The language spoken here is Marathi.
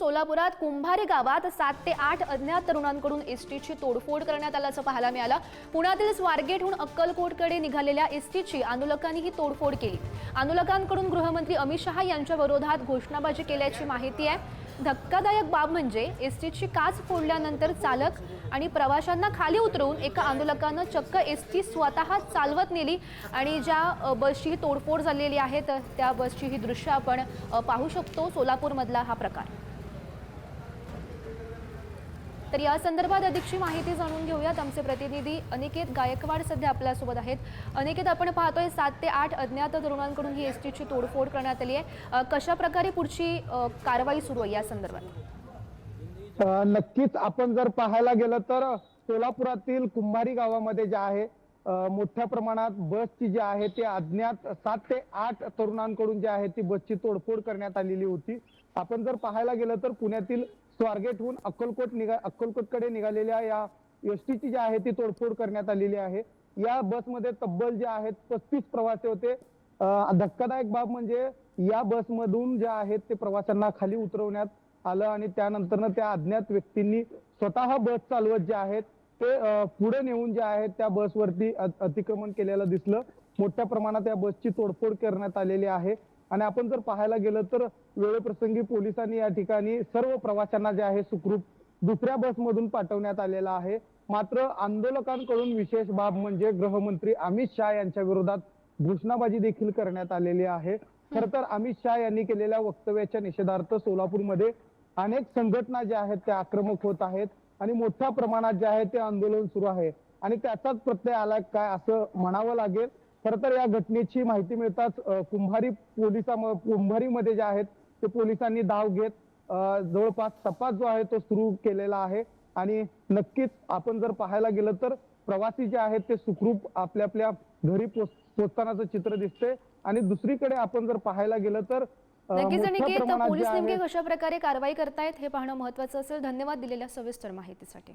सोलापुरात कुंभारी गावात सात ते आठ अज्ञात तरुणांकडून एसटीची तोडफोड करण्यात आल्याचं पाहायला मिळालं. पुण्यातील स्वारगेटहून अक्कलकोटकडे निघालेल्या एसटीची आंदोलकांनी ही तोडफोड केली. आंदोलकांकडून गृहमंत्री अमित शहा यांच्या विरोधात घोषणाबाजी केल्याची माहिती आहे. धक्कादायक बाब म्हणजे एसटीची काच फोडल्यानंतर चालक आणि प्रवाशांना खाली उतरवून एका आंदोलकानं चक्क एसटी स्वतः चालवत नेली आणि ज्या बसची ही तोडफोड झालेली आहे तर त्या बसची ही दृश्य आपण पाहू शकतो. सोलापूरमधला हा प्रकार. तर या संदर्भात अधिकची माहिती जाणून घेऊयात आमचे प्रतिनिधी अनिकेत गायकवाड सध्या आपल्यासोबत आहेत. अनिकेत आपण पाहतोय सात ते आठ अज्ञात तरुणांकडून ही एसटीची तोडफोड करण्यात आली आहे. कशा प्रकारे पुढची कारवाई सुरू आहे या संदर्भात? नक्कीच आपण जर पाहायला गेलं तर सोलापुरातील कुंभारी गावामध्ये जे आहे मोठ्या प्रमाणात बसची जी आहे ते अज्ञात सात ते आठ तरुणांकडून जे आहे ती बसची तोडफोड करण्यात आलेली होती. आपण जर पाहायला गेलं तर पुण्यातील स्वारगेटहून अक्कलकोट निघा अक्कलकोटकडे निघालेल्या या एसटीची जी आहे ती तोडफोड करण्यात आलेली आहे. या बसमध्ये तब्बल जे आहेत पस्तीस प्रवासी होते. धक्कादायक बाब म्हणजे या बसमधून जे आहेत ते प्रवाशांना खाली उतरवण्यात आलं आणि त्यानंतर त्या अज्ञात व्यक्तींनी स्वतः बस चालवत जे आहेत ते पुढे नेऊन जे आहेत त्या बसवरती अतिक्रमण केलेलं दिसलं. मोठ्या प्रमाणात या बसची तोडफोड करण्यात आलेली आहे. आणि आपण जर पाहायला गेलं तर वेळेप्रसंगी पोलिसांनी या ठिकाणी सर्व प्रवाशांना जे आहे सुखरूप दुसऱ्या बसमधून पाठवण्यात आलेला आहे. मात्र आंदोलकांकडून विशेष बाब म्हणजे गृहमंत्री अमित शहा यांच्या विरोधात घोषणाबाजी देखील करण्यात आलेली आहे. खर तर अमित शहा यांनी केलेल्या वक्तव्याच्या निषेधार्थ सोलापूरमध्ये अनेक संघटना ज्या आहेत त्या आक्रमक होत आहेत आणि मोठ्या प्रमाणात जे आहे ते आंदोलन सुरू आहे. आणि त्याचाच प्रत्यय आला काय असं म्हणावं लागेल. खर तर या घटनेची माहिती मिळताच कुंभारी पोलिसा कुंभारीमध्ये जे आहेत ते पोलिसांनी धाव घेत जवळपास तपास जो आहे तो सुरू केलेला आहे. आणि नक्कीच आपण जर पाहायला गेलं तर प्रवासी जे आहेत ते सुखरूप आपल्या आपल्या घरी पोच- पोचतानाचं चित्र दिसते आणि दुसरीकडे आपण जर पाहायला गेलं तर नक्कीच पोलीस नेमके कशा प्रकारे कारवाई करतायत हे पाहणं महत्वाचं असेल. धन्यवाद दिलेल्या सविस्तर माहितीसाठी.